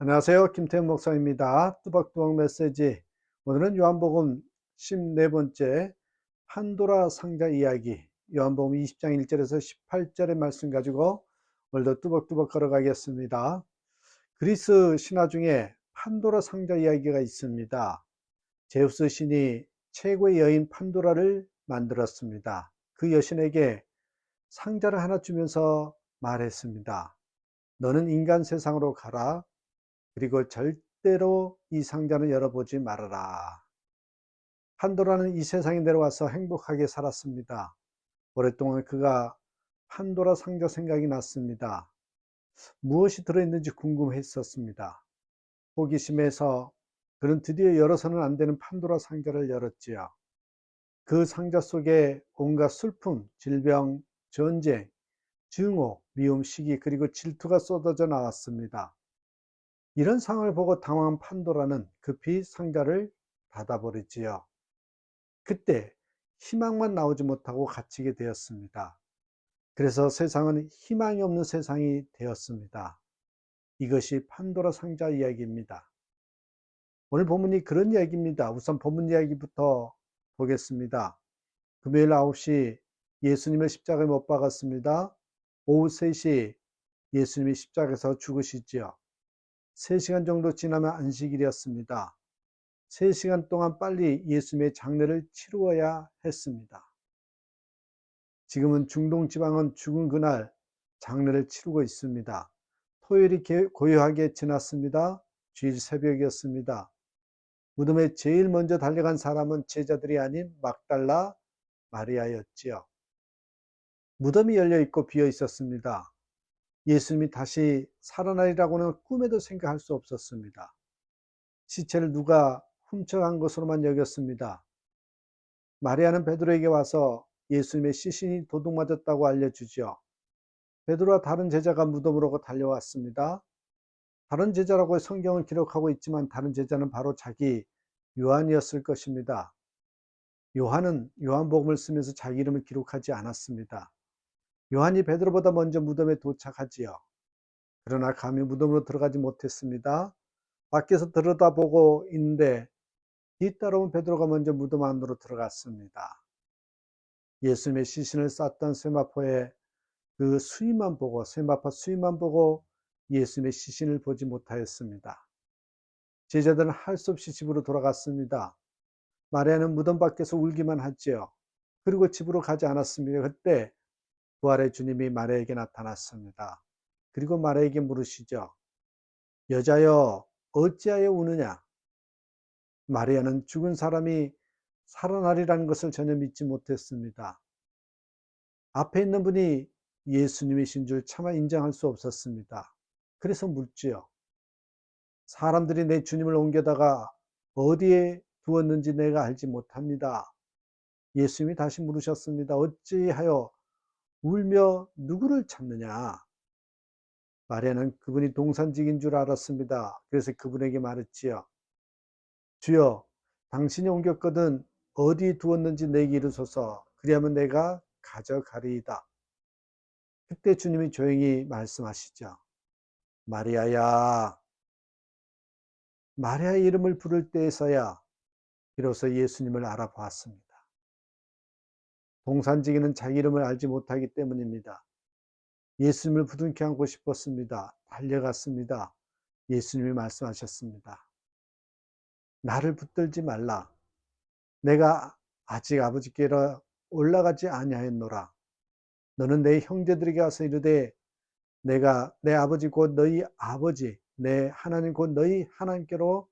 안녕하세요. 김태현 목사입니다. 뚜벅뚜벅 메시지. 오늘은 요한복음 14번째 판도라 상자 이야기. 요한복음 20장 1절에서 18절의 말씀 가지고 오늘도 뚜벅뚜벅 걸어가겠습니다. 그리스 신화 중에 판도라 상자 이야기가 있습니다. 제우스 신이 최고의 여인 판도라를 만들었습니다. 그 여신에게 상자를 하나 주면서 말했습니다. 너는 인간 세상으로 가라. 그리고 절대로 이 상자는 열어보지 말아라. 판도라는 이 세상에 내려와서 행복하게 살았습니다. 오랫동안 그가 판도라 상자 생각이 났습니다. 무엇이 들어있는지 궁금했었습니다. 호기심에서 그는 드디어 열어서는 안 되는 판도라 상자를 열었지요. 그 상자 속에 온갖 슬픔, 질병, 전쟁, 증오, 미움, 시기, 그리고 질투가 쏟아져 나왔습니다. 이런 상황을 보고 당황한 판도라는 급히 상자를 닫아버리지요. 그때 희망만 나오지 못하고 갇히게 되었습니다. 그래서 세상은 희망이 없는 세상이 되었습니다. 이것이 판도라 상자 이야기입니다. 오늘 본문이 그런 이야기입니다. 우선 본문 이야기부터 보겠습니다. 금요일 9시 예수님의 십자가에 못 박았습니다. 오후 3시 예수님이 십자가에서 죽으시지요. 3시간 정도 지나면 안식일이었습니다. 3시간 동안 빨리 예수님의 장례를 치루어야 했습니다. 지금은 중동 지방은 죽은 그날 장례를 치르고 있습니다. 토요일이 고요하게 지났습니다. 주일 새벽이었습니다. 무덤에 제일 먼저 달려간 사람은 제자들이 아닌 막달라 마리아였지요. 무덤이 열려 있고 비어 있었습니다. 예수님이 다시 살아나리라고는 꿈에도 생각할 수 없었습니다. 시체를 누가 훔쳐간 것으로만 여겼습니다. 마리아는 베드로에게 와서 예수님의 시신이 도둑맞았다고 알려주죠. 베드로와 다른 제자가 무덤으로 달려왔습니다. 다른 제자라고 성경을 기록하고 있지만 다른 제자는 바로 자기 요한이었을 것입니다. 요한은 요한복음을 쓰면서 자기 이름을 기록하지 않았습니다. 요한이 베드로보다 먼저 무덤에 도착하지요. 그러나 감히 무덤으로 들어가지 못했습니다. 밖에서 들여다보고 있는데 뒤따라온 베드로가 먼저 무덤 안으로 들어갔습니다. 예수님의 시신을 쌌던 세마포의 그 수위만 보고 세마포 수위만 보고 예수님의 시신을 보지 못하였습니다. 제자들은 할 수 없이 집으로 돌아갔습니다. 마리아는 무덤 밖에서 울기만 했지요. 그리고 집으로 가지 않았습니다. 그때 부활의 주님이 마리아에게 나타났습니다. 그리고 마리아에게 물으시죠. 여자여 어찌하여 우느냐? 마리아는 죽은 사람이 살아나리라는 것을 전혀 믿지 못했습니다. 앞에 있는 분이 예수님이신 줄 차마 인정할 수 없었습니다. 그래서 묻지요. 사람들이 내 주님을 옮겨다가 어디에 두었는지 내가 알지 못합니다. 예수님이 다시 물으셨습니다. 어찌하여 울며 누구를 찾느냐? 마리아는 그분이 동산직인 줄 알았습니다. 그래서 그분에게 말했지요. 주여, 당신이 옮겼거든 어디 두었는지 내게 이르소서. 그리하면 내가 가져가리이다. 그때 주님이 조용히 말씀하시죠. 마리아야. 마리아의 이름을 부를 때에서야 비로소 예수님을 알아보았습니다. 동산지기는 자기 이름을 알지 못하기 때문입니다. 예수님을 부둥켜 안고 싶었습니다. 달려갔습니다. 예수님이 말씀하셨습니다. 나를 붙들지 말라. 내가 아직 아버지께로 올라가지 아니하였노라. 너는 내 형제들에게 와서 이르되 내가 내 아버지 곧 너희 아버지 내 하나님 곧 너희 하나님께로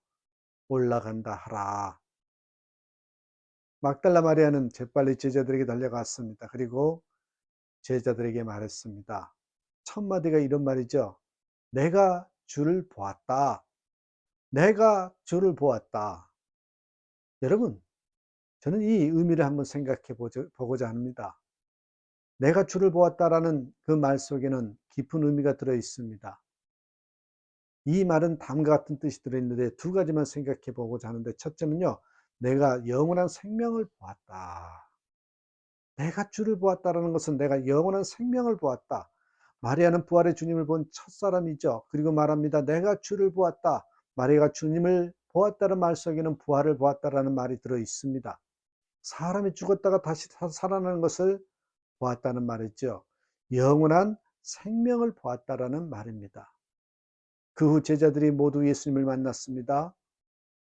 올라간다 하라. 막달라 마리아는 재빨리 제자들에게 달려갔습니다. 그리고 제자들에게 말했습니다. 첫 마디가 이런 말이죠. 내가 주를 보았다. 내가 주를 보았다. 여러분, 저는 이 의미를 한번 생각해 보고자 합니다. 내가 주를 보았다라는 그 말 속에는 깊은 의미가 들어 있습니다. 이 말은 다음과 같은 뜻이 들어있는데 두 가지만 생각해 보고자 하는데 첫째는요, 내가 영원한 생명을 보았다. 내가 주를 보았다라는 것은 내가 영원한 생명을 보았다. 마리아는 부활의 주님을 본 첫사람이죠. 그리고 말합니다. 내가 주를 보았다. 마리아가 주님을 보았다는 말 속에는 부활을 보았다라는 말이 들어 있습니다. 사람이 죽었다가 다시 살아나는 것을 보았다는 말이죠. 영원한 생명을 보았다라는 말입니다. 그 후 제자들이 모두 예수님을 만났습니다.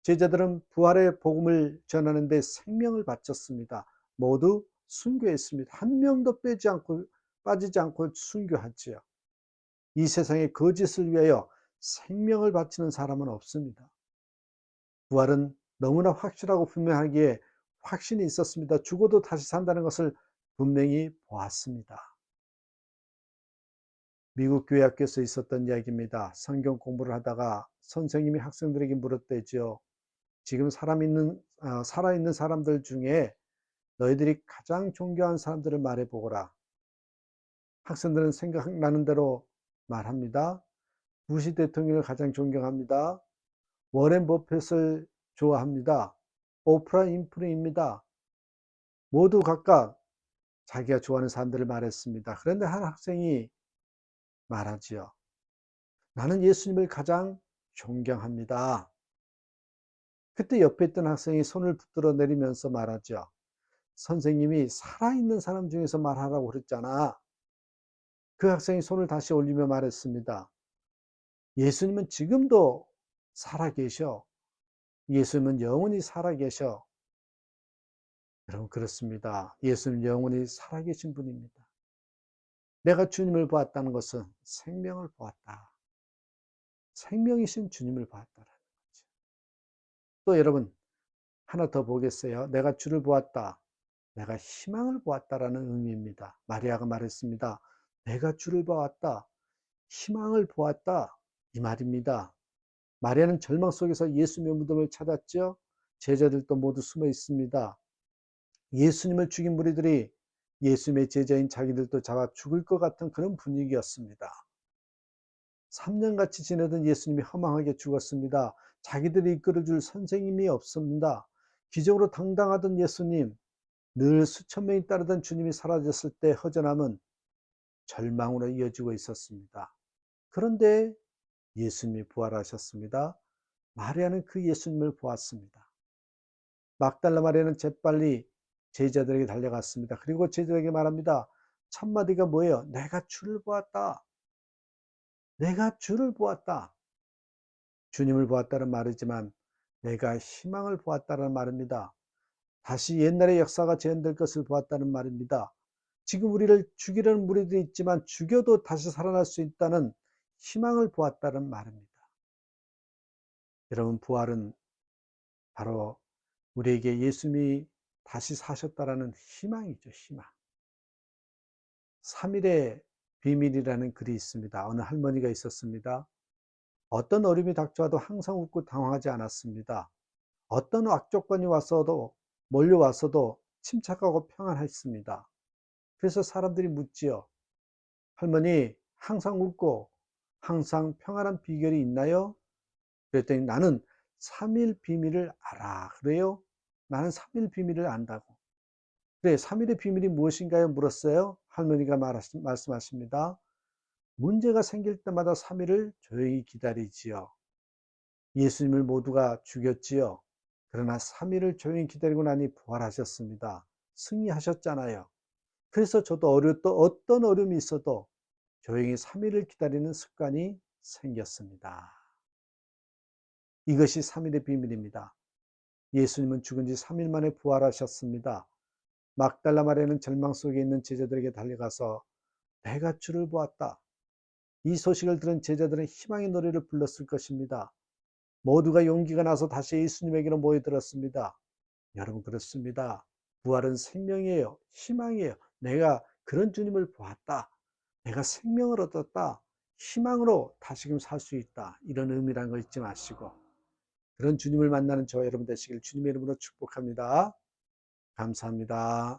제자들은 부활의 복음을 전하는 데 생명을 바쳤습니다. 모두 순교했습니다. 한 명도 빼지 않고 빠지지 않고 순교하지요. 이 세상의 거짓을 위하여 생명을 바치는 사람은 없습니다. 부활은 너무나 확실하고 분명하기에 확신이 있었습니다. 죽어도 다시 산다는 것을 분명히 보았습니다. 미국 교회 학교에서 있었던 이야기입니다. 성경 공부를 하다가 선생님이 학생들에게 물었대죠. 지금 사람 있는, 어, 살아 있는 사람들 중에 너희들이 가장 존경하는 사람들을 말해 보거라. 학생들은 생각나는 대로 말합니다. 부시 대통령을 가장 존경합니다. 워렌 버핏을 좋아합니다. 오프라 인프리입니다. 모두 각각 자기가 좋아하는 사람들을 말했습니다. 그런데 한 학생이 말하지요. 나는 예수님을 가장 존경합니다. 그때 옆에 있던 학생이 손을 붙들어 내리면서 말하죠. 선생님이 살아있는 사람 중에서 말하라고 그랬잖아. 그 학생이 손을 다시 올리며 말했습니다. 예수님은 지금도 살아 계셔. 예수님은 영원히 살아 계셔. 여러분, 그렇습니다. 예수님 영원히 살아 계신 분입니다. 내가 주님을 보았다는 것은 생명을 보았다. 생명이신 주님을 거죠. 또 여러분, 하나 더 보겠어요. 내가 주를 보았다. 내가 희망을 보았다라는 의미입니다. 마리아가 말했습니다. 내가 주를 보았다. 희망을 보았다. 이 말입니다. 마리아는 절망 속에서 예수님의 무덤을 찾았죠. 제자들도 모두 숨어 있습니다. 예수님을 죽인 무리들이 예수님의 제자인 자기들도 잡아 죽을 것 같은 그런 분위기였습니다. 3년같이 지내던 예수님이 허망하게 죽었습니다. 자기들이 이끌어줄 선생님이 없습니다. 기적으로 당당하던 예수님, 늘 수천 명이 따르던 주님이 사라졌을 때 허전함은 절망으로 이어지고 있었습니다. 그런데 예수님이 부활하셨습니다. 마리아는 그 예수님을 보았습니다. 막달라 마리아는 재빨리 제자들에게 달려갔습니다. 그리고 제자들에게 말합니다. 첫마디가 뭐예요? 내가 주를 보았다. 내가 주를 보았다. 주님을 보았다는 말이지만 내가 희망을 보았다는 말입니다. 다시 옛날의 역사가 재현될 것을 보았다는 말입니다. 지금 우리를 죽이려는 무리도 있지만 죽여도 다시 살아날 수 있다는 희망을 보았다는 말입니다. 여러분, 부활은 바로 우리에게 예수님이 다시 사셨다라는 희망이죠, 희망. 3일의 비밀이라는 글이 있습니다. 어느 할머니가 있었습니다. 어떤 어려움이 닥쳐와도 항상 웃고 당황하지 않았습니다. 어떤 악조건이 왔어도 몰려왔어도 침착하고 평안했습니다. 그래서 사람들이 묻지요. 할머니, 항상 웃고 항상 평안한 비결이 있나요? 그랬더니 나는 3일 비밀을 알아. 그래요? 나는 3일 비밀을 안다고. 그래, 3일의 비밀이 무엇인가요? 물었어요. 할머니가 말씀하십니다. 문제가 생길 때마다 3일을 조용히 기다리지요. 예수님을 모두가 죽였지요. 그러나 3일을 조용히 기다리고 나니 부활하셨습니다. 승리하셨잖아요. 그래서 저도 어려도 어떤 어려움이 있어도 조용히 3일을 기다리는 습관이 생겼습니다. 이것이 3일의 비밀입니다. 예수님은 죽은 지 3일 만에 부활하셨습니다. 막달라 마리아는 절망 속에 있는 제자들에게 달려가서 내가 주를 보았다. 이 소식을 들은 제자들은 희망의 노래를 불렀을 것입니다. 모두가 용기가 나서 다시 예수님에게로 모여들었습니다. 여러분 그렇습니다. 부활은 생명이에요. 희망이에요. 내가 그런 주님을 보았다. 내가 생명을 얻었다. 희망으로 다시금 살 수 있다. 이런 의미라는 거 잊지 마시고 그런 주님을 만나는 저와 여러분 되시길 주님의 이름으로 축복합니다. 감사합니다.